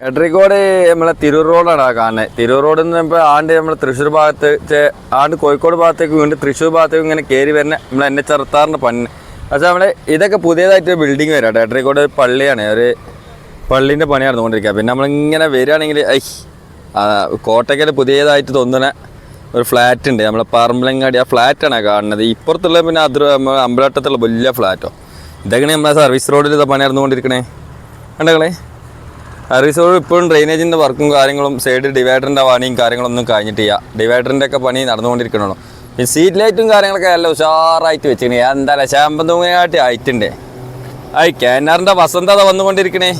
എട്രിക്കോട് നമ്മളെ തിരൂർ റോഡാണ് കാണുന്നത്. തിരൂർ റോഡ് എന്ന് പറയുമ്പോൾ ആണ്ട് നമ്മൾ തൃശ്ശൂർ ഭാഗത്ത് ആണ്ട് കോഴിക്കോട് ഭാഗത്തേക്ക് വീണ്ടും തൃശ്ശൂർ ഭാഗത്തേക്ക് ഇങ്ങനെ കയറി വരുന്ന നമ്മൾ എന്നെ ചെറുത്താറിന്റെ പണ്ണ് പക്ഷേ നമ്മളെ ഇതൊക്കെ പുതിയതായിട്ട് ബിൽഡിംഗ് വരാം എട്രിക്കോട് പള്ളിയാണ്. ഒരു പള്ളീന്റെ പണി നടന്നുകൊണ്ടിരിക്കുക. പിന്നെ നമ്മളിങ്ങനെ വരികയാണെങ്കിൽ ഐ കോട്ടയ്ക്കൽ പുതിയതായിട്ട് തോന്നുന്ന ഒരു ഫ്ലാറ്റ് ഉണ്ട്. നമ്മളെ പറമ്പലങ്ങാടി ആ ഫ്ലാറ്റാണ് കാണുന്നത്. ഇപ്പുറത്തുള്ള പിന്നെ അതിർ അമ്പലട്ടത്തുള്ള വലിയ ഫ്ലാറ്റോ ഇതൊക്കെയാണ് നമ്മളെ സർവീസ് റോഡിൽ ഇത് പണി നടന്നുകൊണ്ടിരിക്കണേ. കണ്ടകളെ റോഡ് ഇപ്പോഴും ഡ്രെയിനേജിന്റെ വർക്കും കാര്യങ്ങളും സൈഡ് ഡിവൈഡറിന്റെ പണിയും കാര്യങ്ങളൊന്നും കഴിഞ്ഞിട്ടില്ല. ഡിവൈഡറിന്റെ ഒക്കെ പണി നടന്നുകൊണ്ടിരിക്കണല്ലോ ഈ സീറ്റ് ലൈറ്റും കാര്യങ്ങളൊക്കെ നല്ല ഉഷാറായിട്ട് വെച്ചിരിക്കണേ. എന്തായാലും ശാമ്പം ശാമ്പന്തൂങ്ങയായിട്ട് ആയിട്ടുണ്ടേ. ആയി കേനാറിന്റെ വസന്തത വന്നുകൊണ്ടിരിക്കണേ.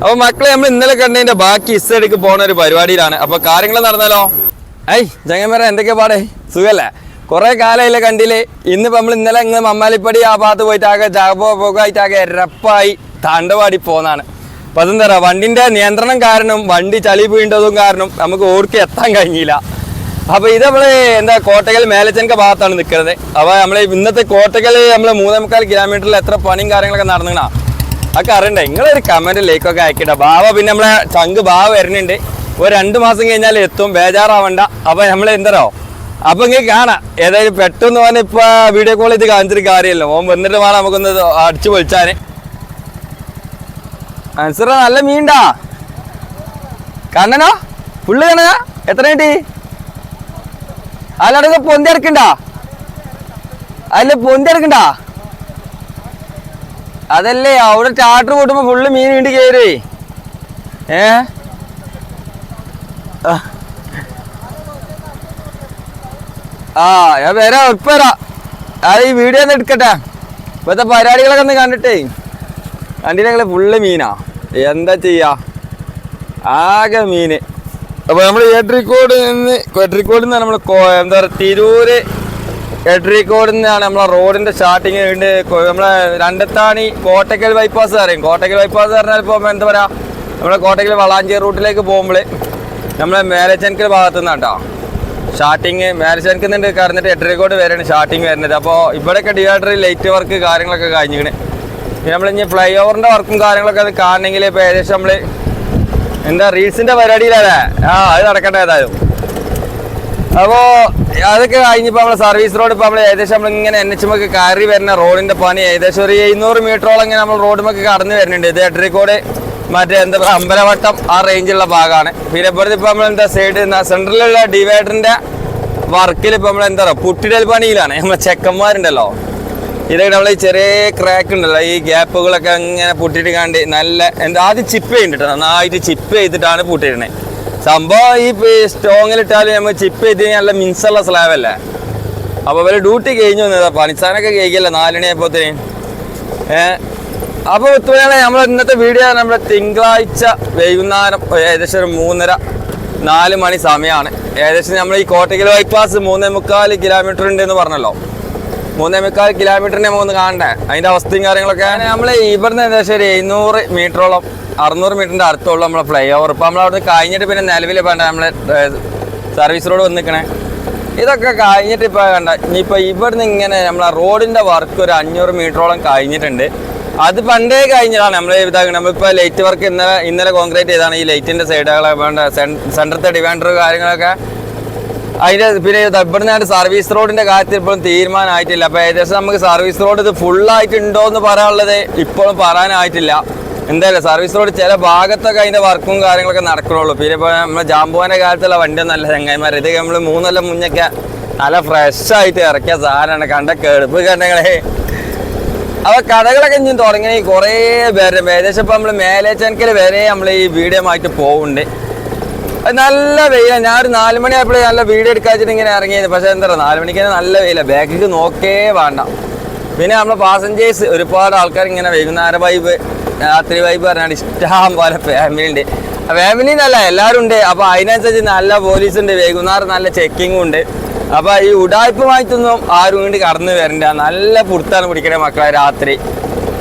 അപ്പോൾ മക്കളെ നമ്മൾ ഇന്നലെ കണ്ടതിന്റെ ബാക്കി ഇസ്റ്റഡിക്ക് പോണ ഒരു പരിപാടിയിലാണ്. അപ്പോൾ കാര്യങ്ങൾ നടന്നാലോ? ഐ ചങ്ങന്മാരെ എന്തൊക്കെയാ പാടേ? സുഖല്ലേ? കുറേ കാലമായില്ലേ കണ്ടില്ലേ? ഇന്നിപ്പോൾ നമ്മൾ ഇന്നലെ ഇങ്ങനെ മമ്മാലിപ്പടി ആ ഭാഗത്ത് പോയിട്ട് ആകെ ജാബോ പോകായിട്ട് ആകെ എരപ്പായി താണ്ടവാടി പോന്നാണ്. അപ്പം അതെന്താ പറയുക വണ്ടിന്റെ നിയന്ത്രണം കാരണം വണ്ടി ചളി വീണ്ടതും കാരണം നമുക്ക് ഓർക്ക് എത്താൻ കഴിഞ്ഞില്ല. അപ്പോൾ ഇത് നമ്മൾ എന്താ കോട്ടകൽ മേലച്ചൻക ഭാഗത്താണ് നിൽക്കുന്നത് അപ്പോൾ നമ്മളെ ഇന്നത്തെ കോട്ടകൽ നമ്മൾ മൂന്നേ മുക്കാൽ കിലോമീറ്ററിൽ എത്ര പണിയും കാര്യങ്ങളൊക്കെ നടന്നിങ്ങണ അതൊക്കെ അറിയണ്ടേ? നിങ്ങളൊരു കമന്റ് ലൈക്കൊക്കെ അയക്കട്ടെ. ബാവ പിന്നെ നമ്മളെ ചങ്ക് ബാവ വരുന്നുണ്ട്. ഒരു രണ്ട് മാസം കഴിഞ്ഞാൽ എത്തും. ബേജാറാവണ്ട. അപ്പോൾ നമ്മൾ എന്തരോ അപ്പൊ ഇങ്ങനെ കാണാം. ഏതായാലും പെട്ടെന്ന് പറഞ്ഞ ഇപ്പൊ വീഡിയോ കോൾ ചെയ്ത് കാണിച്ചിട്ട് കാര്യമല്ലോ. ഓൻ വന്നിട്ട് വേണം നമുക്കൊന്ന് അടിച്ചു പൊളിച്ചാന്. അൻസറ നല്ല മീണ്ടാ കണ്ണനോ? ഫുള്ള് കണ്ണനാ? എത്ര കിട്ടി? അതിലടക്ക് പൊന്തി എടുക്കണ്ട അല്ല പൊന്തി എടുക്കണ്ട അതല്ലേ അവിടെ ചാട്ടർ കൂട്ടുമ്പോ ഫുള്ള് മീൻ വീണ്ടി കയറി ഏ? ആ. ഞാൻ വരാം ഇപ്പൊ വരാം. അത് ഈ വീഡിയോ ഒന്ന് എടുക്കട്ടെ. ഇപ്പോഴത്തെ പരിപാടികളൊക്കെ ഒന്ന് കണ്ടിട്ടേ. കണ്ടിട്ട് ഫുള്ള് മീനാ. എന്താ ചെയ്യാ? ആകെ മീന് അപ്പൊ നമ്മൾ എഡ്രിക്കോട് നിന്ന് എഡ്രിക്കോട് നിന്ന് നമ്മൾ എന്താ പറയുക തിരൂര് എഡ്രിക്കോട് നിന്നാണ് നമ്മളെ റോഡിന്റെ സ്റ്റാർട്ടിങ് ഉണ്ട്. നമ്മളെ രണ്ടത്താണി കോട്ടക്കൽ ബൈപ്പാസ് അറിയും കോട്ടക്കൽ ബൈപ്പാസ് പറഞ്ഞാൽ ഇപ്പോൾ എന്താ പറയാ നമ്മളെ കോട്ടക്കൽ വളാഞ്ചേരി റൂട്ടിലേക്ക് പോകുമ്പോൾ നമ്മളെ മേലച്ചനക്കൽ ഭാഗത്തു നിന്നാണ് കേട്ടോ സ്റ്റാർട്ടിങ് മേലച്ചനക്കുന്നുണ്ട് കറന്നിട്ട് എട്ടരക്കോട് വരെയാണ് സ്റ്റാർട്ടിങ് വരുന്നത്. അപ്പോൾ ഇവിടെയൊക്കെ ഡിവൈഡർ ലൈറ്റ് വർക്ക് കാര്യങ്ങളൊക്കെ കഴിഞ്ഞിക്കണ് പിന്നെ നമ്മളിനി ഫ്ലൈ ഓവറിന്റെ വർക്കും കാര്യങ്ങളൊക്കെ അത് കാണണമെങ്കിൽ ഇപ്പൊ ഏകദേശം നമ്മൾ എന്താ റീൽസിന്റെ പരിപാടിയിലല്ലേ? ആ അത് നടക്കട്ടെ ഏതായാലും. അപ്പോ അതൊക്കെ കഴിഞ്ഞപ്പോ നമ്മളെ സർവീസ് റോഡ് ഇപ്പൊ നമ്മൾ ഏകദേശം നമ്മൾ ഇങ്ങനെ എൻ എച്ച് ഒക്കെ കയറി വരുന്ന റോഡിന്റെ പണി ഏകദേശം ഒരു എഴുന്നൂറ് മീറ്ററോളം ഇങ്ങനെ നമ്മൾ റോഡുമൊക്കെ കടന്നു വരുന്നുണ്ട്. ഇത് എട്ടരിക്കോട് മറ്റേ എന്താ പറയുക അമ്പലവട്ടം ആ റേഞ്ചുള്ള ഭാഗമാണ് പിന്നെ ഇപ്പോഴത്തെ ഇപ്പൊ നമ്മൾ എന്താ സൈഡ് സെൻട്രലിലുള്ള ഡിവൈഡറിന്റെ വർക്കിൽ ഇപ്പൊ നമ്മൾ എന്താ പറയുക പുട്ടിടൽ പണിയിലാണ്. നമ്മളെ ചെക്കന്മാരുണ്ടല്ലോ. ഇതൊക്കെ നമ്മൾ ഈ ചെറിയ ക്രാക്ക് ഉണ്ടല്ലോ ഈ ഗ്യാപ്പുകളൊക്കെ അങ്ങനെ പൊട്ടിയിട്ട് കണ്ട് നല്ല എന്താ ആദ്യം ചിപ്പ് ചെയ്തിട്ട് നന്നായിട്ട് ചിപ്പ് ചെയ്തിട്ടാണ് പൂട്ടിയിരുന്നത് സംഭവം ഈ സ്റ്റോങ്ങിലിട്ടാലും നമ്മൾ ചിപ്പ് ചെയ്ത് കഴിഞ്ഞാൽ നല്ല മിൻസുള്ള സ്ലാബ് അല്ലേ? അപ്പോൾ ഇവർ ഡ്യൂട്ടി കഴിഞ്ഞു വന്നതാ പണിച്ചാനൊക്കെ കഴിക്കില്ല നാലണിയായപ്പോത്തിന്. ഏഹ് അപ്പോൾ ഇത്രയാണ് നമ്മൾ ഇന്നത്തെ വീഡിയോ നമ്മുടെ തിങ്കളാഴ്ച വൈകുന്നേരം ഏകദേശം ഒരു മൂന്നര നാല് മണി സമയമാണ് ഏകദേശം നമ്മൾ ഈ കോട്ടയ്ക്കൽ ബൈപ്പാസ് മൂന്നേ മുക്കാൽ കിലോമീറ്റർ ഉണ്ട് എന്ന് പറഞ്ഞല്ലോ. മൂന്നേ മുക്കാൽ കിലോമീറ്ററിനെ മൂന്ന് കാണണ്ടേ? അതിന്റെ അവസ്ഥയും കാര്യങ്ങളൊക്കെ? നമ്മൾ ഇവിടുന്ന് ഏകദേശം ഒരു എഴുന്നൂറ് മീറ്ററോളം അറുന്നൂറ് മീറ്ററിന്റെ അടുത്തുള്ള നമ്മളെ ഫ്ലൈ ഓവർ ഇപ്പൊ നമ്മൾ അവിടെ കഴിഞ്ഞിട്ട് പിന്നെ നിലവിൽ വേണ്ട നമ്മളെ സർവീസ് റോഡ് വന്നിക്കണേ? ഇതൊക്കെ കഴിഞ്ഞിട്ട് ഇപ്പൊ കണ്ട ഇനിയിപ്പൊ ഇവിടുന്ന് ഇങ്ങനെ നമ്മളെ റോഡിന്റെ വർക്ക് ഒരു അഞ്ഞൂറ് മീറ്ററോളം കഴിഞ്ഞിട്ടുണ്ട്. അത് പണ്ടേ കഴിഞ്ഞതാണ് നമ്മൾ ഇതാക്കണം. നമ്മളിപ്പോൾ ലൈറ്റ് വർക്ക് ഇന്നലെ ഇന്നലെ കോൺക്രീറ്റ് ചെയ്താണ്. ഈ ലൈറ്റിന്റെ സൈഡുകളെ വേണ്ട സെന്ററത്തെ ഡിവൈൻഡർ കാര്യങ്ങളൊക്കെ അതിന്റെ പിന്നെ ഇവിടുന്ന് ഞാൻ സർവീസ് റോഡിന്റെ കാര്യത്തിൽ ഇപ്പോഴും തീരുമാനമായിട്ടില്ല. അപ്പൊ ഏകദേശം നമുക്ക് സർവീസ് റോഡ് ഇത് ഫുള്ളായിട്ടുണ്ടോ എന്ന് പറയാനുള്ളത് ഇപ്പോഴും പറയാനായിട്ടില്ല. എന്തായാലും സർവീസ് റോഡ് ചില ഭാഗത്തൊക്കെ അതിന്റെ വർക്കും കാര്യങ്ങളൊക്കെ നടക്കുള്ളൂ പിന്നെ ഇപ്പൊ നമ്മുടെ ജാമ്പുവാന്റെ കാലത്തുള്ള വണ്ടി നല്ല ചങ്ങായിമാർ ഇത് നമ്മൾ മൂന്നല്ല മുന്നൊക്കെ നല്ല ഫ്രഷ് ആയിട്ട് ഇറക്കിയ സാധനമാണ്. കണ്ട കെടുപ്പ് കണ്ടങ്ങളെ. അപ്പൊ കടകളൊക്കെ ഇനി തുടങ്ങി കുറേ പേര് ഏകദേശം ഇപ്പൊ നമ്മൾ മേലേച്ചനക്കൽ വരെ നമ്മൾ ഈ വീഡിയോ ആയിട്ട് പോകുന്നുണ്ട് നല്ല വെയില. ഞാൻ ഒരു നാല് മണിയായപ്പോഴേ നല്ല വീഡിയോ എടുക്കാച്ചിട്ട് ഇങ്ങനെ ഇറങ്ങിയത്. പക്ഷെ എന്താ പറയുക നാല് മണിക്ക് നല്ല വെയില. ബാക്കിക്ക് നോക്കേ വേണ്ട. പിന്നെ നമ്മളെ പാസഞ്ചേഴ്സ് ഒരുപാട് ആൾക്കാർ ഇങ്ങനെ വൈകുന്നേര വൈബ് രാത്രി വൈബ് പറഞ്ഞാൽ ഇഷ്ടം പോലെ ഫാമിലി ഉണ്ട്. ഫാമിലി എന്നല്ല എല്ലാവരും ഉണ്ട്. അപ്പൊ അതിനനുസരിച്ച് നല്ല പോലീസ് ഉണ്ട് വൈകുന്നേരം നല്ല ചെക്കിങ്ങും ഉണ്ട്. അപ്പൊ ഈ ഉടായ്പ വാങ്ങിച്ചൊന്നും ആരും വേണ്ടി കടന്നു വരണ്ട. നല്ല പുറത്താണ് പിടിക്കണേ മക്കളെ രാത്രി.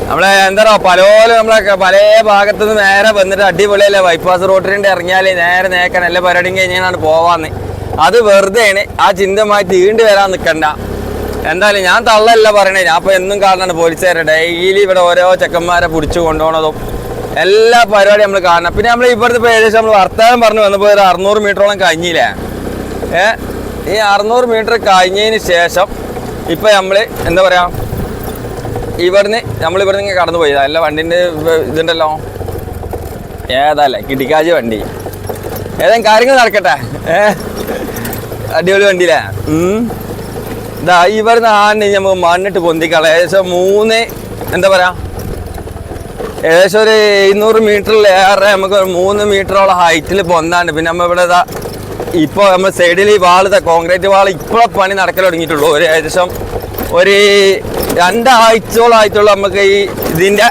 നമ്മളെ എന്താ പറയുക പലപോലെ നമ്മളെ പല ഭാഗത്തു നിന്ന് നേരെ വന്നിട്ട് അടിപൊളിയല്ലേ ബൈപ്പാസ് റോട്ടിലുണ്ട് ഇറങ്ങിയാൽ നേരെ നേക്കാൻ എല്ലാ പരിപാടിയും കഴിഞ്ഞാണ് പോവാന്ന്. അത് വെറുതെയാണ് ആ ചിന്തമായി തീണ്ടി വരാൻ നിൽക്കണ്ട എന്തായാലും ഞാൻ തള്ളല്ല പറയണേ ഞാൻ ഇപ്പൊ എന്നും കാണാണ് പോലീസുകാരെ ഡെയിലി ഇവിടെ ഓരോ ചെക്കന്മാരെ പിടിച്ചു കൊണ്ടുപോകണതും എല്ലാ പരിപാടിയും നമ്മൾ കാണണം. പിന്നെ നമ്മൾ ഇവിടുത്തെ ഇപ്പോൾ ഏകദേശം നമ്മൾ വർത്തമാനം പറഞ്ഞു വന്നപ്പോൾ ഒരു അറുന്നൂറ് മീറ്ററോളം കഴിഞ്ഞില്ലേ? ഏ ഈ അറുന്നൂറ് മീറ്റർ കഴിഞ്ഞതിന് ശേഷം ഇപ്പം നമ്മൾ എന്താ പറയുക ഇവിടുന്ന് നമ്മൾ ഇങ്ങനെ കടന്നു പോയി. അല്ല വണ്ടിന്റെ ഇതുണ്ടല്ലോ. ഏതല്ലേ? കിട്ടിക്കാജ് വണ്ടി. ഏതെങ്കിലും കാര്യങ്ങൾ നടക്കട്ടെ. ഏ? അടിപൊളി വണ്ടിയില്ലേ. ഇതാ ഇവിടുന്ന് ആണ്ട് നമുക്ക് മണ്ണിട്ട് പൊന്തിക്കള ഏകദേശം മൂന്ന് എന്താ പറയാ? ഏകദേശം ഒരു എഴുന്നൂറ് മീറ്ററിലേറെ നമുക്ക് മൂന്ന് മീറ്ററോളം ഹൈറ്റിൽ പൊന്താണ്ട്. പിന്നെ നമ്മൾ ഇവിടെ ഇതാ ഇപ്പോൾ നമ്മൾ സൈഡിൽ ഈ വാൾ കോൺക്രീറ്റ് വാൾ ഇപ്പോഴെ പണി നടക്കൽ തുടങ്ങിയിട്ടുള്ളൂ. ഒരു ഏകദേശം ഒരു രണ്ടാഴ്ചയോളം ആയിട്ടുള്ളൂ നമുക്ക് ഈ ഇതിന്റെ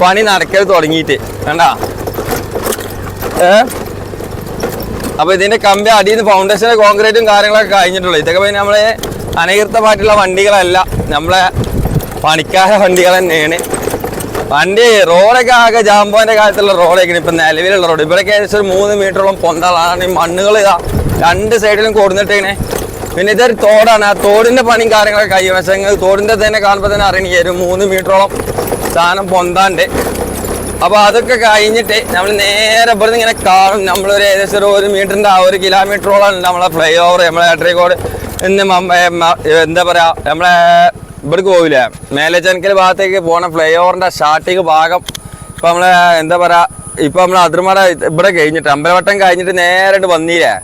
പണി നടക്കൽ തുടങ്ങിയിട്ട്. വേണ്ട ഏ? അപ്പൊ ഇതിന്റെ കമ്പി അടിയിൽ നിന്ന് ഫൗണ്ടേഷന്റെ കോൺക്രീറ്റും കാര്യങ്ങളൊക്കെ കഴിഞ്ഞിട്ടുള്ളൂ. ഇതൊക്കെ പിന്നെ നമ്മളെ അനകീർത്തമായിട്ടുള്ള വണ്ടികളല്ല. നമ്മളെ പണിക്കാര വണ്ടികൾ തന്നെയാണ്. വണ്ടി റോഡൊക്കെ ആകെ ജാമ്പോന്റെ കാലത്തുള്ള റോഡൊക്കെയാണ് ഇപ്പൊ നിലവിലുള്ള റോഡ്. ഇവിടെയൊക്കെ ഏകദേശം ഒരു മൂന്ന് മീറ്ററോളം പൊന്തളാണ് ഈ മണ്ണുകൾ ഇതാ രണ്ട് സൈഡിലും കൊടുത്തിട്ടേനെ പിന്നെ ഇതൊരു തോടാണ്. ആ തോടിന്റെ പണിയും കാര്യങ്ങളൊക്കെ നിങ്ങൾ തോടിന്റെ തന്നെ കാണുമ്പോൾ തന്നെ അറിയണി. ഒരു മൂന്ന് മീറ്ററോളം സാധനം പൊന്താണ്ട്. അപ്പൊ അതൊക്കെ കഴിഞ്ഞിട്ട് നമ്മൾ നേരെ ഇവിടുന്ന് ഇങ്ങനെ കാണും. നമ്മളൊരു ഏകദേശം ഒരു മീറ്ററിന്റെ ആ ഒരു കിലോമീറ്ററോളം ഉണ്ട് നമ്മളെ ഫ്ലൈ ഓവർ നമ്മളെ ഏട്ടറിക്കോട് ഇന്ന് എന്താ പറയാ നമ്മളെ ഇവിടേക്ക് പോവില്ലേ? മേലച്ചനക്കൽ ഭാഗത്തേക്ക് പോണ ഫ്ലൈ ഓവറിന്റെ സ്റ്റാർട്ടിങ് ഭാഗം ഇപ്പൊ നമ്മളെ എന്താ പറയാ ഇപ്പൊ നമ്മളെ അതിർമട ഇവിടെ കഴിഞ്ഞിട്ട് അമ്പലവട്ടം കഴിഞ്ഞിട്ട് നേരിട്ട് വന്നില്ലേ?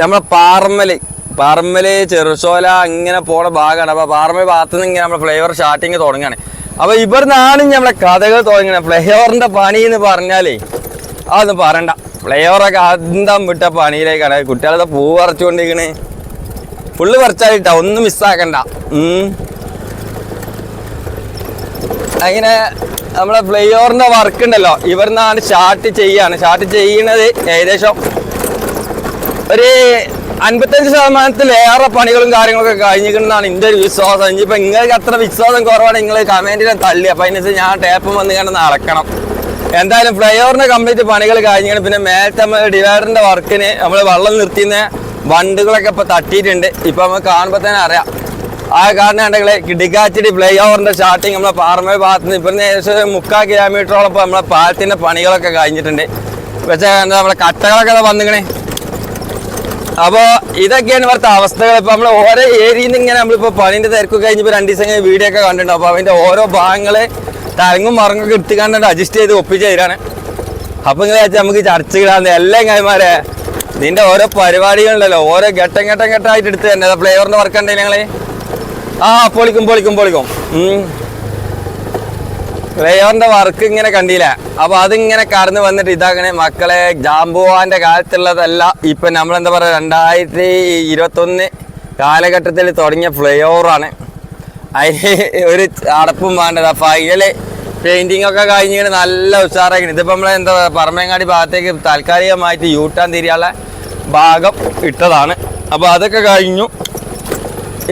നമ്മളെ പാറമ്മൽ. പാറമ്മൽ ചെറുസോല ഇങ്ങനെ പോണ ഭാഗമാണ് അപ്പൊ പാറമ്മ ഭാഗത്ത് നിന്ന് ഇങ്ങനെ നമ്മളെ ഫ്ലേവർ സ്റ്റാർട്ടിങ് തുടങ്ങുകയാണ് അപ്പൊ ഇവിടുന്നാണ് നമ്മളെ കഥകൾ തുടങ്ങുന്നത് ഫ്ലേവറിന്റെ പണി എന്ന് പറഞ്ഞാലേ അതൊന്നും പറയണ്ട. ഫ്ലേവറൊക്കെ അന്തം വിട്ട പണിയിലേക്കാണ്. കുട്ടികളെ പൂ പറിച്ചുകൊണ്ടിരിക്കണേ ഫുള്ള് പറിച്ചാലിട്ടാ ഒന്നും മിസ്സാക്കണ്ട അങ്ങനെ നമ്മളെ ഫ്ലേവറിന്റെ വർക്ക് ഉണ്ടല്ലോ. ഇവിടുന്നാണ് സ്റ്റാർട്ട് ചെയ്യാണ്. സ്റ്റാർട്ട് ചെയ്യണത് ഏകദേശം ഒരു അൻപത്തഞ്ച് ശതമാനത്തിലേറെ പണികളും കാര്യങ്ങളൊക്കെ കഴിഞ്ഞിരിക്കുന്നതാണ് എന്റെ ഒരു വിശ്വാസം. ഇനിയിപ്പോൾ നിങ്ങൾക്ക് അത്ര വിശ്വാസം കുറവാണ് നിങ്ങൾ കമന്റിനെ തള്ളി. അപ്പോൾ അതിനനുസരിച്ച് ഞാൻ ടേപ്പ് വന്ന് ഇങ്ങനെ നടക്കണം. എന്തായാലും ഫ്ലൈ ഓവറിന്റെ കംപ്ലീറ്റ് പണികൾ കഴിഞ്ഞിട്ട് പിന്നെ മേലത്തെ നമ്മൾ ഡിവൈഡറിന്റെ വർക്കിന് നമ്മൾ വെള്ളം നിർത്തിയുന്ന വണ്ടുകളൊക്കെ ഇപ്പോൾ തട്ടിയിട്ടുണ്ട്. ഇപ്പോൾ നമ്മൾ കാണുമ്പോൾ തന്നെ അറിയാം. ആ കാരണം ഉണ്ടെങ്കിൽ കിടിക്കാച്ചിടി ഫ്ലൈ ഓവറിന്റെ സ്റ്റാർട്ടിങ് നമ്മളെ പാറമേ ഭാഗത്ത് നിന്ന് ഇപ്പം ഏകദേശം മുക്കാൽ കിലോമീറ്ററോളം ഇപ്പോൾ നമ്മളെ പാലത്തിന്റെ പണികളൊക്കെ കഴിഞ്ഞിട്ടുണ്ട്. പക്ഷേ എന്താ നമ്മളെ കട്ടകളൊക്കെ വന്നിക്കണേ. അപ്പോ ഇതൊക്കെയാണ് ഇവിടുത്തെ അവസ്ഥകൾ. ഇപ്പൊ നമ്മൾ ഓരോ ഏരിയയിൽ നിന്ന് ഇങ്ങനെ നമ്മളിപ്പോ പണിന്റെ തിരക്ക് കഴിഞ്ഞപ്പോ രണ്ടു ദിവസം കഴിഞ്ഞ് വീഡിയോ ഒക്കെ കണ്ടിട്ടുണ്ട്. അപ്പൊ അതിന്റെ ഓരോ ഭാഗങ്ങളെ തരങ്ങും മറങ്ങൊക്കെ എടുത്ത് കണ്ടിട്ട് അഡ്ജസ്റ്റ് ചെയ്ത് ഒപ്പിച്ച് തരാണ്. അപ്പൊ ഇങ്ങനെ വെച്ചാൽ നമുക്ക് ചർച്ചകളാണ്. എല്ലാം കൈമാരെ നിന്റെ ഓരോ പരിപാടികളുണ്ടല്ലോ ഓരോ ഘട്ടം ഘട്ടം ഘട്ടമായിട്ട് എടുത്ത് തന്നെ. ഫ്ലേവറിന്റെ വർക്ക് ഉണ്ടെങ്കിൽ ഞങ്ങൾ ആ പൊളിക്കും പൊളിക്കും പൊളിക്കും. ഉം റേയോറിന്റെ വർക്ക് ഇങ്ങനെ കണ്ടില്ല. അപ്പൊ അതിങ്ങനെ കടന്നു വന്നിട്ട് ഇതാക്കണേ മക്കളെ ജാമ്പുവാന്റെ കാലത്തുള്ളതല്ല ഇപ്പൊ നമ്മളെന്താ പറയാ രണ്ടായിരത്തി ഇരുപത്തൊന്ന് കാലഘട്ടത്തിൽ തുടങ്ങിയ ഫ്ലൈ ഓവറാണ് അതിന് ഒരു അടപ്പും വേണ്ടത്. അപ്പൊ പെയിന്റിംഗ് ഒക്കെ കഴിഞ്ഞിങ്ങനെ നല്ല ഉഷാറാക്കി ഇതിപ്പോ നമ്മളെ എന്താ പറമ്പങ്ങാടി ഭാഗത്തേക്ക് താൽക്കാലികമായിട്ട് യൂട്ടാൻ തിരിയാനുള്ള ഭാഗം ഇട്ടതാണ്. അപ്പൊ അതൊക്കെ കഴിഞ്ഞു.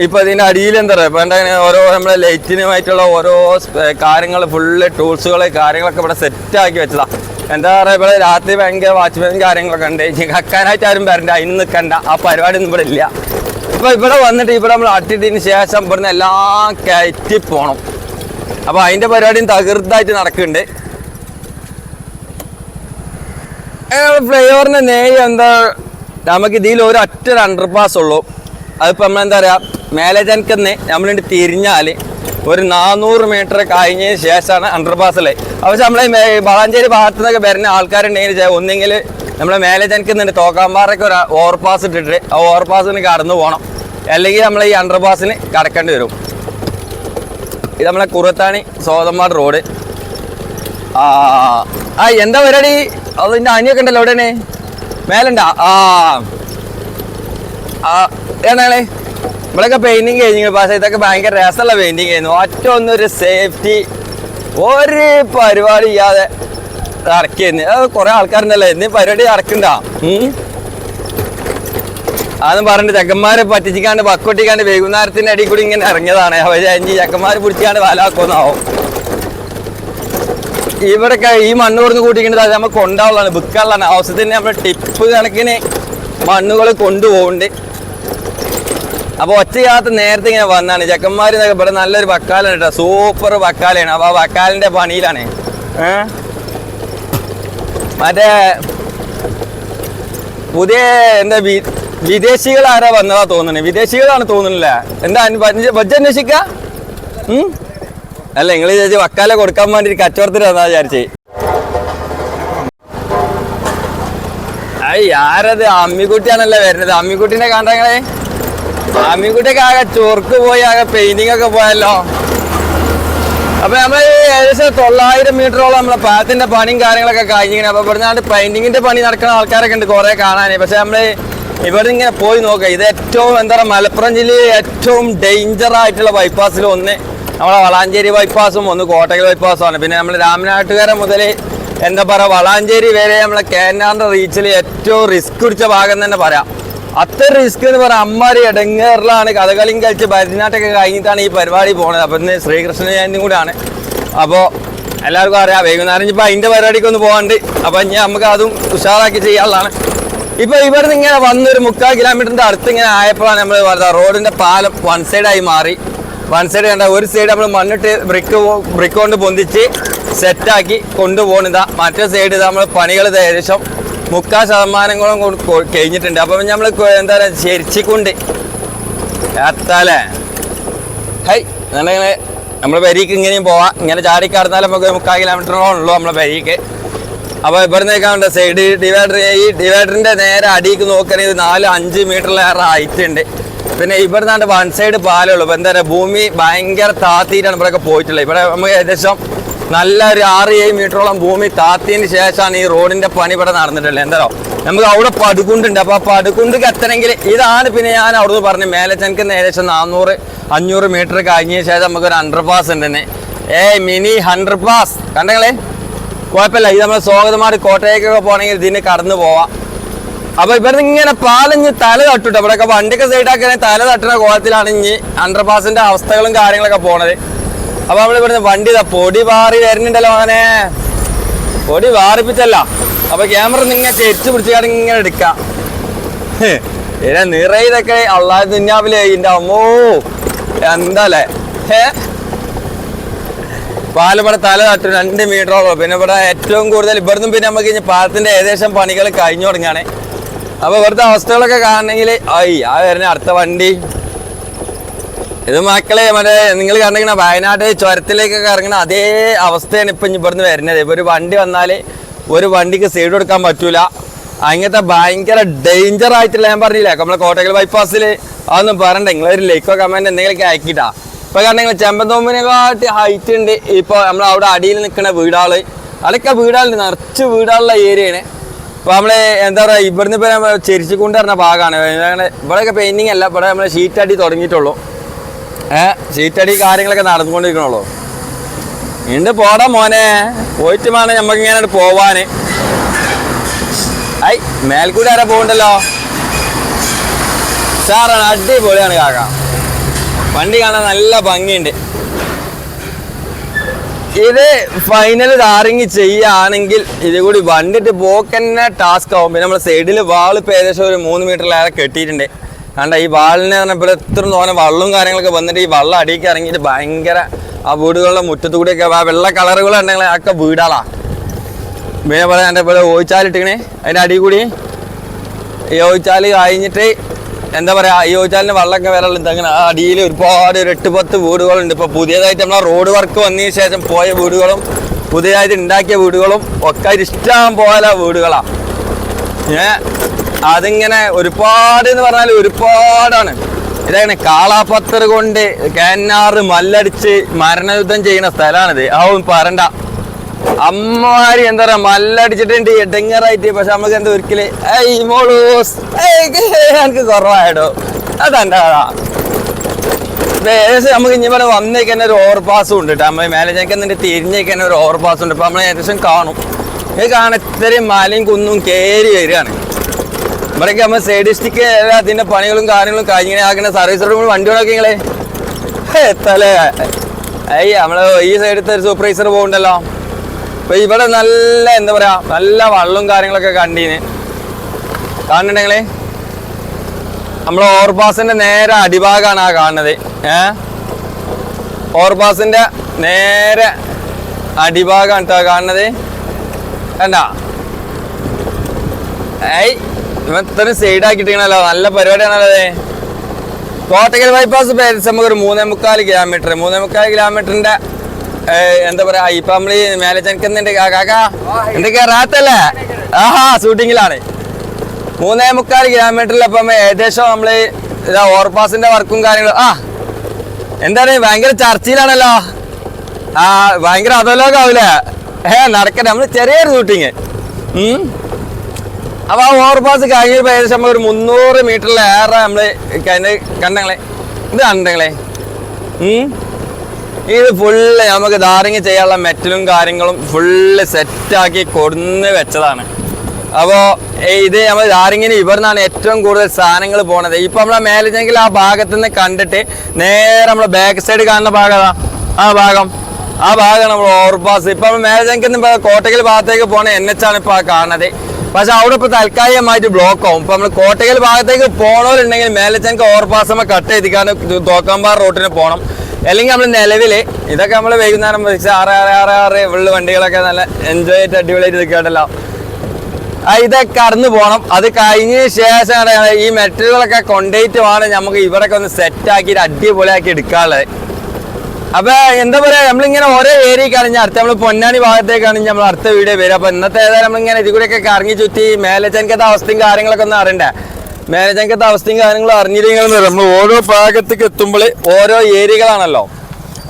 ഇപ്പൊ ഇതിന്റെ അടിയിൽ എന്താ പറയുക ഇപ്പൊ ഓരോ നമ്മളെ ലൈറ്റിനുമായിട്ടുള്ള ഓരോ കാര്യങ്ങൾ ഫുള്ള് ടൂൾസുകൾ കാര്യങ്ങളൊക്കെ ഇവിടെ സെറ്റ് ആക്കി വെച്ചതാ. എന്താ പറയുക ഇവിടെ രാത്രി ഭയങ്കര വാച്ച്മാനും കാര്യങ്ങളൊക്കെ ഉണ്ട്. കക്കാനായിട്ട് ആരും വരണ്ട അതിന് നിൽക്കണ്ട ആ പരിപാടി ഒന്നും ഇവിടെ ഇല്ല. ഇപ്പൊ ഇവിടെ വന്നിട്ട് ഇവിടെ നമ്മൾ അട്ടിട്ടതിന് ശേഷം ഇവിടുന്ന് എല്ലാം കയറ്റി പോണം. അപ്പൊ അതിന്റെ പരിപാടിയും തകൃതായിട്ട് നടക്കുന്നുണ്ട്. ഫ്ലൈ ഓവറിന്റെ നെയ് എന്താ നമുക്ക് ഇതിൽ ഒരു അറ്റ ഒരു അണ്ടർ പാസ് ഉള്ളൂ. നമ്മൾ എന്താ പറയാ മേലെ ജനക്കെന്ന് നമ്മളിട്ട് തിരിഞ്ഞാൽ ഒരു നാനൂറ് മീറ്റർ കഴിഞ്ഞതിന് ശേഷമാണ് അണ്ടർ പാസ് ഉള്ളത് പക്ഷെ നമ്മളെ വളാഞ്ചേരി ഭാഗത്തു നിന്നൊക്കെ വരുന്ന ആൾക്കാരുണ്ടെങ്കിൽ ഒന്നെങ്കിൽ നമ്മളെ മേലെ ജനക്കുന്നുണ്ട്. തോക്കാമ്പാറയ്ക്ക് ഒരു ഓവർ പാസ് ഇട്ടിട്ട് ആ ഓവർ പാസിന് കടന്നു പോകണം അല്ലെങ്കിൽ നമ്മൾ ഈ അണ്ടർ പാസിന് കടക്കേണ്ടി വരും. ഇത് നമ്മളെ കുറത്താണി സോതമ്പാട് റോഡ്. ആ ആ എന്താ പരിപാടി? അതിന്റെ അനിയൊക്കെ ഉണ്ടല്ലോ എവിടെയാണ് മേലുണ്ടാ? ആ. ആ ഏതാണേ ഇവിടെയൊക്കെ പെയിന്റിങ് കഴിഞ്ഞു പക്ഷേ ഇതൊക്കെ ഭയങ്കര രസമുള്ള പെയിന്റിങ് ആയിരുന്നു. ഒറ്റ ഒന്നൊരു സേഫ്റ്റി ഒരു പരിപാടി ഇല്ലാതെ ഇറക്കിയിരുന്നു അത് കുറെ ആൾക്കാരുണ്ടല്ലോ എന്നീ പരിപാടി ഇറക്കണ്ട അതെന്ന് പറഞ്ഞിട്ട് ചെക്കന്മാരെ പറ്റിച്ചിക്കാണ്ട് പക്കൊട്ടിക്കാണ്ട് വൈകുന്നേരത്തിന്റെ അടി കൂടി ഇങ്ങനെ ഇറങ്ങിയതാണ്. പക്ഷേ അഞ്ച് ചെക്കന്മാർ പിടിച്ചാണ്ട് വാലാക്കുന്നാവും ഇവിടെയൊക്കെ ഈ മണ്ണ് കൊടുന്ന് കൂട്ടിക്കുന്നത് അത് നമ്മൾ കൊണ്ടാവുള്ളതാണ്. വിൽക്കാനുള്ളതാണ് ആവശ്യത്തിന് നമ്മൾ ടിപ്പ് കണക്കിന് മണ്ണുകൾ കൊണ്ടുപോകുന്നുണ്ട് അപ്പൊ ഒറ്റയാത്ത നേരത്തെ ഇങ്ങനെ വന്നാണ്. ചെക്കന്മാർ ഇവിടെ നല്ലൊരു വക്കാലാണ് കേട്ടോ സൂപ്പർ വക്കാലയാണ് അപ്പൊ ആ വക്കാലിന്റെ പണിയിലാണ്. മറ്റേ പുതിയ എന്താ വിദേശികൾ ആരാ വന്നതാ തോന്നുന്നത് വിദേശികളാണ് തോന്നുന്നില്ല? എന്താ ബജ്ജ് അന്വേഷിക്ക? അല്ല നിങ്ങൾ ചേച്ചി വക്കാല കൊടുക്കാൻ വേണ്ടി കച്ചവടത്തിന് വന്നാ വിചാരിച്ചേ. അയ്യ ആരത്? അമ്മിക്കുട്ടിയാണല്ലേ വരുന്നത്. അമ്മിക്കുട്ടിനെ കണ്ടങ്ങളെ അമ്മിക്കുട്ടിയൊക്കെ ആകെ ചൊർക്ക് പോയി ആകെ പെയിന്റിംഗ് ഒക്കെ പോയല്ലോ. അപ്പൊ നമ്മൾ ഏകദേശം തൊള്ളായിരം മീറ്ററോളം നമ്മളെ പാത്തിന്റെ പണിയും കാര്യങ്ങളൊക്കെ കഴിഞ്ഞിങ്ങനെ. അപ്പൊ ഇവിടുന്ന് പെയിന്റിങ്ങിന്റെ പണി നടക്കുന്ന ആൾക്കാരൊക്കെ ഉണ്ട് കുറെ കാണാൻ പക്ഷെ നമ്മൾ ഇവിടെ ഇങ്ങനെ പോയി നോക്കുക ഇത് ഏറ്റവും എന്താ പറയുക മലപ്പുറം ജില്ലയിൽ ഏറ്റവും ഡേഞ്ചർ ആയിട്ടുള്ള ബൈപ്പാസിൽ ഒന്ന് നമ്മളെ വളാഞ്ചേരി ബൈപ്പാസും ഒന്ന് ബൈപ്പാസും ആണ്. പിന്നെ നമ്മൾ രാമനാട്ടുകര മുതൽ എന്താ പറയുക വളാഞ്ചേരി വരെ നമ്മളെ കേനാറിന്റെ റീച്ചിൽ ഏറ്റവും റിസ്ക് പിടിച്ച ഭാഗം തന്നെ പറയാം. അത്ര റിസ്ക് എന്ന് പറയാം അമ്മാരി ഇടങ്ങേറിലാണ് കഥകളിയും കളിച്ച് ഭരതനാട്ടൊക്കെ കഴിഞ്ഞിട്ടാണ് ഈ പരിപാടി പോണത്. അപ്പൊ ഇന്ന് ശ്രീകൃഷ്ണ ജയന്തി കൂടാണ്. അപ്പോൾ എല്ലാവർക്കും അറിയാം വൈകുന്നേരം ഇപ്പൊ അതിന്റെ പരിപാടിക്ക് ഒന്ന് പോകാണ്ട് അപ്പൊ ഇനി നമുക്ക് അതും ഉഷാറാക്കി ചെയ്യാനുള്ളതാണ്. ഇപ്പൊ ഇവിടുന്ന് ഇങ്ങനെ വന്നൊരു മുക്കാൽ കിലോമീറ്ററിന്റെ അടുത്ത് ഇങ്ങനെ ആയപ്പോഴാണ് നമ്മൾ പറഞ്ഞത് റോഡിന്റെ പാലം വൺ സൈഡായി മാറി. വൺ സൈഡ് കണ്ട ഒരു സൈഡ് നമ്മൾ മണ്ണിട്ട് ബ്രിക്ക് ബ്രിക്ക് കൊണ്ട് പൊന്തിച്ച് സെറ്റാക്കി കൊണ്ടുപോകണിതാ മറ്റേ സൈഡ് നമ്മൾ പണികൾ ഏകദേശം മുക്കാൽ ശതമാനങ്ങളും കഴിഞ്ഞിട്ടുണ്ട്. അപ്പം നമ്മൾ എന്താ പറയുക ചരിച്ചിക്കൊണ്ട് എത്താലേ ഹൈ നമ്മൾ വരിക്ക് ഇങ്ങനെയും പോവാം. ഇങ്ങനെ ചാടി കടന്നാലും നമുക്ക് മുക്കാൽ കിലോമീറ്ററോളം ഉള്ളൂ നമ്മളെ വരിക്ക് അപ്പോൾ ഇവിടുന്നേക്കാണ്ട് സൈഡ് ഡിവൈഡർ ഈ ഡിവൈഡറിന്റെ നേരെ അടിക്ക് നോക്കുകയാണെങ്കിൽ നാല് അഞ്ച് മീറ്ററിലേറെ ഹൈറ്റ് ഉണ്ട് പിന്നെ ഇവിടുന്നാണ്ട് വൺ സൈഡ് പാലേ ഉള്ളൂ. ഇപ്പം എന്താ പറയുക ഭൂമി ഭയങ്കര താത്തിയിട്ടാണ് ഇവിടെയൊക്കെ പോയിട്ടുള്ളത്. ഇവിടെ നമുക്ക് ഏകദേശം നല്ല ഒരു ആറ് ഏഴ് മീറ്ററോളം ഭൂമി താത്തിയതിന് ശേഷമാണ് ഈ റോഡിന്റെ പണി ഇവിടെ നടന്നിട്ടുള്ളത്. എന്താണോ? നമുക്ക് അവിടെ പടുകുണ്ടുണ്ട്. അപ്പൊ ആ പടുകുണ്ടിക്ക് എത്തണമെങ്കിൽ ഇതാണ് പിന്നെ ഞാൻ അവിടുന്ന് പറഞ്ഞു മേലെ ചെനക്ക് ഏകദേശം നാനൂറ് അഞ്ഞൂറ് മീറ്റർ കഴിഞ്ഞ ശേഷം നമുക്ക് ഒരു ഹൺഡ്രഡ് പാസ് ഉണ്ട് തന്നെ ഏയ് മിനി ഹൺഡ്രഡ് പാസ് കണ്ടങ്ങളെ? കുഴപ്പമില്ല. ഇത് നമ്മൾ സ്വാഗതമായിട്ട് കോട്ടയക്കൊക്കെ പോകണമെങ്കിൽ ഇതിന് കടന്നു പോവാം. അപ്പൊ ഇവിടെ ഇങ്ങനെ പാലഞ്ഞ് തല തട്ടുട്ടോ. ഇവിടെയൊക്കെ വണ്ടിയൊക്കെ സൈഡാക്കണേ തല തട്ടുന്ന കോലത്തിലാണ് ഇനി അണ്ടർ പാസിന്റെ അവസ്ഥകളും കാര്യങ്ങളൊക്കെ പോണത്. അപ്പൊ നമ്മൾ ഇവിടുന്ന് വണ്ടി പൊടി പാറി വരുന്നുണ്ടല്ലോ അങ്ങനെ പൊടി വാറിപ്പിച്ചല്ല. അപ്പൊ ക്യാമറ നിങ്ങൾ ചെരിച്ച് പിടിച്ചാണ് ഇങ്ങനെ എടുക്കാം. പിന്നെ നിറയെ ഇതൊക്കെ അള്ളാഹ് തുന്നാവിലെ ഇന്റെ അമ്മോ. എന്താല്ലേ? ഏ തല തട്ടും രണ്ട് മീറ്ററോളം പിന്നെ ഇവിടെ ഏറ്റവും കൂടുതൽ ഇവിടുന്ന് പിന്നെ നമുക്ക് ഇനി പാലത്തിന്റെ ഏകദേശം പണികൾ കഴിഞ്ഞു തുടങ്ങിയാണ് അപ്പൊ ഇവിടുത്തെ അവസ്ഥകളൊക്കെ കാണണമെങ്കിൽ ഐ ആ വരുന്ന അടുത്ത വണ്ടി. ഇത് മക്കളെ മറ്റേ നിങ്ങൾ കണ്ടിങ്ങനെ വയനാട് ചുരത്തിലേക്കൊക്കെ ഇറങ്ങണ അതേ അവസ്ഥയാണ് ഇപ്പം ഇവിടുന്ന് വരുന്നത്. ഇപ്പോൾ ഒരു വണ്ടി വന്നാൽ ഒരു വണ്ടിക്ക് സൈഡ് കൊടുക്കാൻ പറ്റൂല. അങ്ങനത്തെ ഭയങ്കര ഡേഞ്ചർ ആയിട്ടുള്ള ഞാൻ പറഞ്ഞില്ലേ നമ്മളെ കോട്ടക്കൽ ബൈപ്പാസിൽ അതൊന്നും പറയണ്ട നിങ്ങളൊരു ലൈക്കോ കമന്റ് എന്തെങ്കിലുമൊക്കെ അയക്കിട്ടാ ഇപ്പോൾ കാരണം നിങ്ങൾ ചെമ്പന്തോമ്പിനെക്കാട്ടി ഹൈറ്റ് ഉണ്ട്. ഇപ്പോൾ നമ്മൾ അവിടെ അടിയിൽ നിൽക്കുന്ന വീടാൾ അതൊക്കെ വീടാളുണ്ട് നിറച്ച് വീടാളുള്ള ഏരിയയാണ്. അപ്പോൾ നമ്മൾ എന്താ പറയുക ഇവിടുന്ന് ഇപ്പോൾ നമ്മൾ കൊണ്ടുവരുന്ന ഭാഗമാണ്. ഇവിടെയൊക്കെ പെയിന്റിങ് അല്ല ഇവിടെ നമ്മൾ ഷീറ്റ് അടി തുടങ്ങിയിട്ടുള്ളൂ. ഏഹ് ഷീറ്റടി കാര്യങ്ങളൊക്കെ നടന്നുകൊണ്ടിരിക്കണുള്ളൂ. ഇണ്ട് പോടാ മോനെ. പോയിട്ട് വേണം നമുക്ക് ഇങ്ങനെ പോവാന്. ഐ മേൽക്കൂടി ആരാ പോകണ്ടല്ലോ സാറാണ് അടിപൊളിയാണ് കാക്ക. വണ്ടി കാണാൻ നല്ല ഭംഗിയുണ്ട്. ഇത് ഫൈനൽ ടാറിങ് ചെയ്യുകയാണെങ്കിൽ ഇത് കൂടി വണ്ടിട്ട് പോക്കന്നെ ടാസ്ക് ആവും. പിന്നെ നമ്മൾ സൈഡിൽ ഇപ്പം ഏകദേശം ഒരു മൂന്ന് മീറ്ററിലേറെ കെട്ടിയിട്ടുണ്ട്. കണ്ട ഈ വാളിനെ പറഞ്ഞപ്പോൾ എത്ര തോന്നെ വള്ളവും കാര്യങ്ങളൊക്കെ വന്നിട്ട് ഈ വള്ളം അടിയിലേക്ക് ഇറങ്ങിയിട്ട് ഭയങ്കര ആ വീടുകളുടെ മുറ്റത്തു കൂടിയൊക്കെ ആ വെള്ള കളറുകൾ ഉണ്ടെങ്കിൽ ഒക്കെ വീടാളാ. പിന്നെ പറയാൻ എന്റെ പോലെ ഓയിച്ചാലിട്ടിങ്ങനെ അതിന്റെ അടി കൂടി ഈ ഓയിച്ചാൽ കഴിഞ്ഞിട്ട് എന്താ പറയാ ഈ ഓയിച്ചാലിന് വെള്ളമൊക്കെ വരാനുള്ള അങ്ങനെ ആ അടിയിൽ ഒരുപാട് ഒരു എട്ട് പത്ത് വീടുകളുണ്ട്. ഇപ്പൊ പുതിയതായിട്ട് നമ്മളെ റോഡ് വർക്ക് വന്നതിന് ശേഷം പോയ വീടുകളും പുതിയതായിട്ട് ഉണ്ടാക്കിയ വീടുകളും ഒക്കെ ഇഷ്ടം പോലെ വീടുകളാണ് ഏ അതിങ്ങനെ ഒരുപാട് എന്ന് പറഞ്ഞാൽ ഒരുപാടാണ്. ഇതങ്ങനെ കാളാപത്തർ കൊണ്ട് കാനാറ് മല്ലടിച്ച് മരണയുദ്ധം ചെയ്യുന്ന സ്ഥലമാണിത്. അതൊന്നും പറണ്ട അമ്മമാര് എന്താ പറയാ മല്ലടിച്ചിട്ടുണ്ട് ഡെങ്ങറായിട്ട്. പക്ഷെ നമുക്ക് എന്താ ഒരിക്കൽ ഏയ് മോളൂസ് എനിക്ക് കുറവായിടോ. അതെന്താ ഏകദേശം നമുക്ക് ഇനി ഇവിടെ വന്നേക്കാൻ ഒരു ഓവർ പാസ്സും ഉണ്ട് കേട്ടോ നമ്മൾ മാനേജർക്ക് എന്നിട്ട് തിരിഞ്ഞേക്കാൻ ഒരു ഓവർ പാസ് ഉണ്ട്. ഇപ്പൊ നമ്മൾ ഏകദേശം കാണും. ഇത് കാണാൻ ഇത്രയും മലയും കുന്നും കയറി വരികയാണ്. ഇവിടേക്ക് നമ്മൾ സൈഡിസ്റ്റിക്ക് അതിന്റെ പണികളും കാര്യങ്ങളും കഴിഞ്ഞ ആക്കുന്ന സർവീസ് റോഡ് വണ്ടികളൊക്കെ നിങ്ങളെ എത്തല്ലേ അയ്യ നമ്മൾ ഈ സൈഡത്തെ ഒരു സൂപ്പർവൈസർ പോകുന്നുണ്ടല്ലോ അപ്പൊ ഇവിടെ നല്ല എന്താ പറയാ നല്ല വള്ളവും കാര്യങ്ങളൊക്കെ കണ്ടീന്. കാണുന്നുണ്ടെങ്കിലേ? നമ്മളെ ഓവർപാസിന്റെ നേരെ അടിഭാഗമാണ് ആ കാണുന്നത്. ഏ? ഓവർപാസിന്റെ നേരെ അടിഭാഗാണ് കേട്ടോ കാണുന്നത്. കണ്ട? ഏയ് ഇവൻ സൈഡ് ആക്കിട്ടിങ്ങനല്ലോ നല്ല പരിപാടിയാണല്ലോ അതെ കോട്ടക്കൽ ബൈപ്പാസ് പേരിച്ച് നമുക്ക് ഒരു മൂന്നേ മുക്കാൽ കിലോമീറ്റർ മൂന്നേ മുക്കാൽ കിലോമീറ്ററിന്റെ എന്താ പറയാ ഇപ്പൊ നമ്മൾ മേലെ ചെനക്കുന്നുണ്ട് കാക്കാ എന്തൊക്കെയാ റാത്തല്ലേ? ആഹാ ഷൂട്ടിങ്ങിലാണ് മൂന്നേ മുക്കാൽ കിലോമീറ്ററിൽ അപ്പം ഏകദേശം നമ്മൾ ഇതാ ഓവർപാസിന്റെ വർക്കും കാര്യങ്ങളും ആ. എന്താണ് ഭയങ്കര ചർച്ചയിലാണല്ലോ. ആ ഭയങ്കര അധോലോകാവൂലേ? ഏ നടക്കട്ടെ നമ്മൾ ചെറിയൊരു ഷൂട്ടിങ് ഉം. അപ്പൊ ആ ഓവർപാസ് കഴിഞ്ഞപ്പോ ഏകദേശം നമ്മൾ ഒരു മുന്നൂറ് മീറ്ററിലേറെ കണ്ട് കണ്ടങ്ങളെ ഇത് കണ്ടങ്ങളെ ഇത് ഫുള്ള് നമുക്ക് ധാരിങ് ചെയ്യാനുള്ള മെറ്റലും കാര്യങ്ങളും ഫുള്ള് സെറ്റാക്കി കൊടുന്ന് വെച്ചതാണ്. അപ്പോൾ ഇത് നമ്മൾ ധാരിങ്ങിന് ഇവിടുന്നാണ് ഏറ്റവും കൂടുതൽ സാധനങ്ങൾ പോണത്. ഇപ്പൊ നമ്മളെ മേലെങ്കിൽ ആ ഭാഗത്ത് നിന്ന് കണ്ടിട്ട് നേരെ നമ്മളെ ബാക്ക് സൈഡ് കാണുന്ന ഭാഗതാ ആ ഭാഗം. ആ ഭാഗമാണ് നമ്മൾ ഓവർപാസ് ഇപ്പൊ നമ്മൾ മേലേജെങ്കിൽ നിന്ന് കോട്ടക്കൽ ഭാഗത്തേക്ക് പോണ എൻ എച്ച് ആണ് ഇപ്പൊ കാണുന്നത്. പക്ഷെ അവിടെ ഇപ്പൊ താൽക്കാലികമായിട്ട് ബ്ലോക്ക് ആവും. ഇപ്പൊ നമ്മൾ കോട്ടയൽ ഭാഗത്തേക്ക് പോണവരുണ്ടെങ്കിൽ മേലച്ചനക്ക് ഓവർപാസ് നമ്മൾ കട്ട് ചെയ്ത് കാരണം തോക്കാമ്പാർ റോട്ടിന് പോകണം അല്ലെങ്കിൽ നമ്മൾ നിലവിൽ ഇതൊക്കെ നമ്മൾ വൈകുന്നേരം വെച്ച് ആറ് ആറ് ആറ് ആറ് ഉള്ള വണ്ടികളൊക്കെ നല്ല എൻജോയ് ആയിട്ട് അടിപൊളിയായിട്ട് നിൽക്കാണ്ടല്ലോ ഇതൊക്കെ കടന്നു പോകണം അത് കഴിഞ്ഞ ശേഷം ഈ മെറ്റലുകളൊക്കെ കൊണ്ടുപോയിട്ട് വേണം നമുക്ക് ഇവിടെയൊക്കെ ഒന്ന് സെറ്റ് ആക്കിയിട്ട് അടിപൊളിയാക്കി എടുക്കാനുള്ളത്. അപ്പൊ എന്താ പറയാ നമ്മളിങ്ങനെ ഓരോ ഏരിയ കഴിഞ്ഞ അടുത്ത നമ്മൾ പൊന്നാനി ഭാഗത്തേക്കാണ് നമ്മൾ അടുത്ത വീഡിയോ വരും അപ്പൊ ഇന്നത്തെ ഏതായാലും നമ്മളിങ്ങനെ ഇതിൽ കൂടെയൊക്കെ കറങ്ങി ചുറ്റി മേലച്ചനക്കത്തെ അവസ്ഥയും കാര്യങ്ങളൊക്കെ ഒന്ന് അറിയണ്ടേ? മേലച്ചനക്കത്തെ അവസ്ഥയും കാര്യങ്ങളും അറിഞ്ഞില്ലെങ്കിൽ നമ്മൾ ഓരോ ഭാഗത്തേക്ക് എത്തുമ്പോൾ ഓരോ ഏരിയകളാണല്ലോ.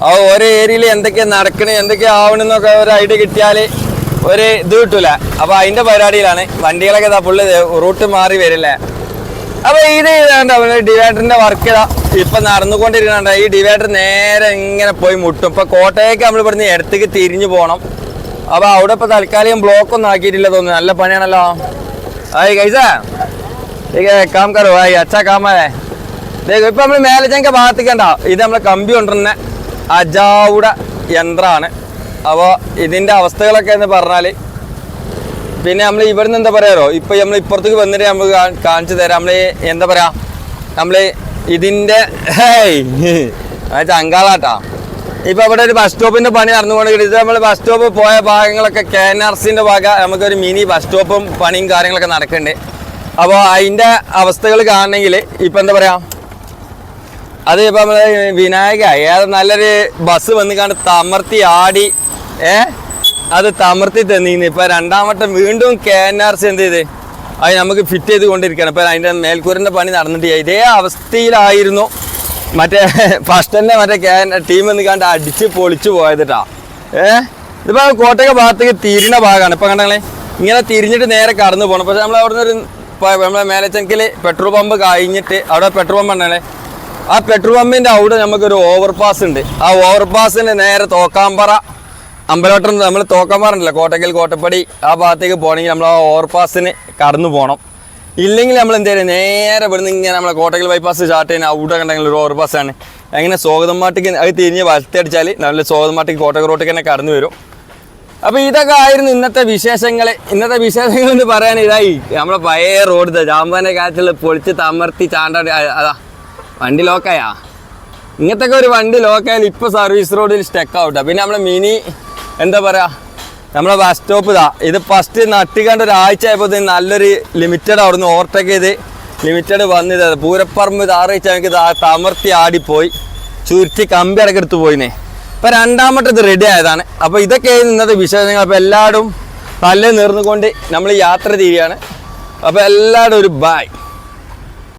ആ ഓരോ ഏരിയയിൽ എന്തൊക്കെയാ നടക്കണേ എന്തൊക്കെയാ ആവണെന്നൊക്കെ ഒരു ഐഡിയ കിട്ടിയാൽ ഒരു ഇത് കിട്ടൂല. അപ്പൊ അതിന്റെ പരിപാടിയിലാണ് വണ്ടികളൊക്കെ ഫുള്ള് റൂട്ട് മാറി വരില്ലേ? അപ്പൊ ഇത് ഡിവൈഡറിന്റെ വർക്ക് ഇതാ. ഇപ്പൊ നടന്നുകൊണ്ടിരിക്കുന്നുണ്ട്. ഈ ഡിവൈഡർ നേരെ ഇങ്ങനെ പോയി മുട്ടും. ഇപ്പൊ കോട്ടയേക്ക് നമ്മൾ ഇവിടുന്ന് ഇടത്തേക്ക് തിരിഞ്ഞു പോകണം അപ്പൊ അവിടെ ഇപ്പൊ തൽക്കാലികം ബ്ലോക്ക് ഒന്നും ആക്കിയിട്ടില്ല തോന്നുന്നു. നല്ല പണിയാണല്ലോ. ആയി കൈസാ കാം കറോ ആയി അച്ഛാ കാമേ ഇപ്പൊ നമ്മൾ മേലജങ്ക ഭാഗത്തേക്കണ്ട ഇത് നമ്മളെ കമ്പി കൊണ്ടിരുന്ന അജാവുട യന്ത്രാണ്. അപ്പോ ഇതിന്റെ അവസ്ഥകളൊക്കെ എന്ന് പറഞ്ഞാൽ പിന്നെ നമ്മൾ ഇവിടുന്ന് എന്താ പറയാറോ ഇപ്പൊ നമ്മൾ ഇപ്പുറത്തേക്ക് വന്നിട്ട് കാ- കാണിച്ചു തരാം. നമ്മൾ എന്താ പറയാ? നമ്മൾ ഇതിന്റെ അങ്കാളാട്ടാ ഇപ്പൊ അവിടെ ഒരു ബസ് സ്റ്റോപ്പിന്റെ പണി നടന്നുകൊണ്ടിരിക്കുന്നത് ഇത് നമ്മൾ ബസ് സ്റ്റോപ്പ് പോയ ഭാഗങ്ങളൊക്കെ കെ എൻ ആർ സിന്റെ ഭാഗം നമുക്കൊരു മിനി ബസ് സ്റ്റോപ്പും പണിയും കാര്യങ്ങളൊക്കെ നടക്കുന്നുണ്ട് അപ്പോൾ അതിന്റെ അവസ്ഥകൾ കാണണമെങ്കിൽ ഇപ്പൊ എന്താ പറയാ? അത് ഇപ്പൊ നമ്മൾ വിനായക ഏത് നല്ലൊരു ബസ് വന്ന് കണ്ട് തമർത്തി ആടി ഏ? അത് തമർത്തി തന്നീന്ന്. ഇപ്പൊ രണ്ടാമട്ടം വീണ്ടും കെ എൻ ആർ സി എന്ത് ചെയ്ത്? അത് നമുക്ക് ഫിറ്റ് ചെയ്ത് കൊണ്ടിരിക്കുകയാണ്. ഇപ്പൊ അതിന്റെ മേൽക്കൂരന്റെ പണി നടന്നിട്ട് ഇതേ അവസ്ഥയിലായിരുന്നു. മറ്റേ ഫസ്റ്റ് തന്നെ മറ്റേ കെ ടീം എന്ന് കണ്ട് അടിച്ച് പൊളിച്ചു പോയതിട്ടാ ഏ? ഇതിപ്പോ കോട്ടയ ഭാഗത്തേക്ക് തിരിഞ്ഞ ഭാഗമാണ് ഇപ്പൊ കണ്ടങ്ങളെ ഇങ്ങനെ തിരിഞ്ഞിട്ട് നേരെ കടന്നു പോകണം പക്ഷെ നമ്മൾ നിന്ന് ഒരു നമ്മളെ മേലച്ചെങ്കിൽ പെട്രോൾ പമ്പ് കഴിഞ്ഞിട്ട് അവിടെ പെട്രോൾ പമ്പ് ഉണ്ടല്ലേ? ആ പെട്രോൾ പമ്പിന്റെ അവിടെ നമുക്കൊരു ഓവർപാസ് ഉണ്ട്. ആ ഓവർപാസിന് നേരെ തോക്കാമ്പറ അമ്പലോട്ടം നമ്മൾ തോക്കമാറുണ്ടല്ലോ കോട്ടക്കൽ കോട്ടപ്പടി ആ ഭാഗത്തേക്ക് പോകണമെങ്കിൽ നമ്മൾ ആ ഓവർപാസിന് കടന്നു പോകണം. ഇല്ലെങ്കിൽ നമ്മൾ എന്ത് ചെയ്യുക നേരെ ഇവിടുന്ന് ഇങ്ങനെ നമ്മളെ കോട്ടക്കൽ ബൈപ്പാസ് സ്റ്റാർട്ട് ചെയ്യുന്ന അവിടെ കണ്ടെങ്കിൽ ഒരു ഓവർപാസാണ് അങ്ങനെ അങ്ങനെ സ്വാഗതമാട്ടിക്ക് അത് തിരിഞ്ഞ് വലത്തടിച്ചാൽ നല്ല സ്വാഗതമാട്ടിക്ക് കോട്ടക്കൽ റോട്ടിൽ തന്നെ കടന്നു വരും. അപ്പോൾ ഇതൊക്കെ ആയിരുന്നു ഇന്നത്തെ വിശേഷങ്ങൾ ഇന്നത്തെ വിശേഷങ്ങൾ എന്ന് പറയാൻ ഇതായി. നമ്മളെ പഴയ റോഡ് ജാമ്പാന്റെ കാലത്തുള്ള പൊളിച്ച് തമർത്തി ചാണ്ടാടി അതാ വണ്ടി ലോക്കായാ ഇങ്ങനത്തെ ഒരു വണ്ടി ലോക്കായാൽ ഇപ്പൊ സർവീസ് റോഡിൽ സ്റ്റെക്ക് ആവട്ടെ. പിന്നെ നമ്മളെ മിനി എന്താ പറയാ നമ്മളെ ബസ് സ്റ്റോപ്പ് ഇതാ. ഇത് ഫസ്റ്റ് നട്ടിക്കാണ്ട് ഒരാഴ്ച ആയപ്പോൾ നല്ലൊരു ലിമിറ്റഡ് അവിടുന്ന് ഓവർടേക്ക് ചെയ്ത് ലിമിറ്റഡ് വന്നത്. പൂരപ്പറമ്പ് താറയിച്ച ഞങ്ങൾക്ക് തമർത്തി ആടിപ്പോയി. ചുരുട്ടി കമ്പി അടക്കെടുത്ത് പോയിനെ. ഇപ്പൊ രണ്ടാമത്തെ ഇത് റെഡി ആയതാണ്. അപ്പോൾ ഇതൊക്കെ ഇന്നത്തെ വിശേഷങ്ങൾ. അപ്പോൾ എല്ലാവരും നല്ല നിർന്നുകൊണ്ട് നമ്മൾ യാത്ര ചെയ്യുകയാണ് അപ്പോൾ എല്ലാവരും ഒരു ബായ്